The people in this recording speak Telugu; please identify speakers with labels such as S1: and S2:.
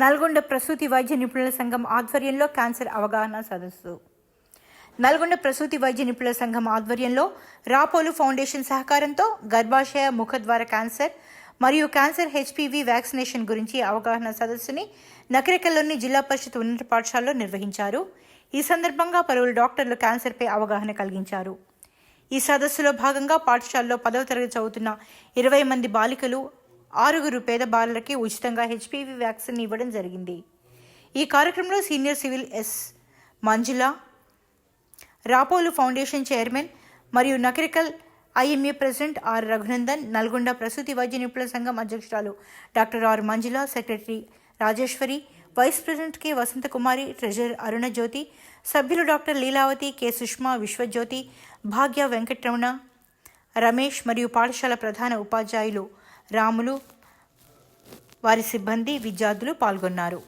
S1: నల్గొండ ప్రసూతి వైద్య నిపుణుల సంఘం ఆధ్వర్యంలో క్యాన్సర్ అవగాహన సదస్సు. నల్గొండ ప్రసూతి వైద్య నిపుణుల సంఘం ఆధ్వర్యంలో రాపోలు ఫౌండేషన్ సహకారంతో గర్భాశయ ముఖద్వార క్యాన్సర్ మరియు క్యాన్సర్ హెచ్పివి వ్యాక్సినేషన్ గురించి అవగాహన సదస్సుని నకరికల్లోని జిల్లా పరిషత్ ఉన్నత పాఠశాలలో నిర్వహించారు. ఈ సందర్భంగా పలువురు డాక్టర్లు క్యాన్సర్పై అవగాహన కలిగించారు. ఈ సదస్సులో భాగంగా పాఠశాలలో పదవ తరగతి చదువుతున్న ఇరవై మంది బాలికలు ఆరుగురు పేద బాలలకి ఉచితంగా హెచ్పివి వ్యాక్సిన్ ఇవ్వడం జరిగింది. ఈ కార్యక్రమంలో senior civil S Manjula Rapolu foundation chairman మరియు Nakrekal IMA president R Raghunandan Nalgonda ప్రసూతి వైద్య నిపుణుల సంఘం అధ్యక్షురాలు doctor R Manjula secretary Rajeswari vice president K Vasanthakumari treasurer Arunajyothi సభ్యులు డాక్టర్ లీలావతి కె సుష్మా విశ్వజ్యోతి భాగ్య వెంకటరమణ రమేష్ మరియు పాఠశాల ప్రధాన ఉపాధ్యాయులు రాములు వారి సిబ్బంది విద్యార్థులు పాల్గొన్నారు.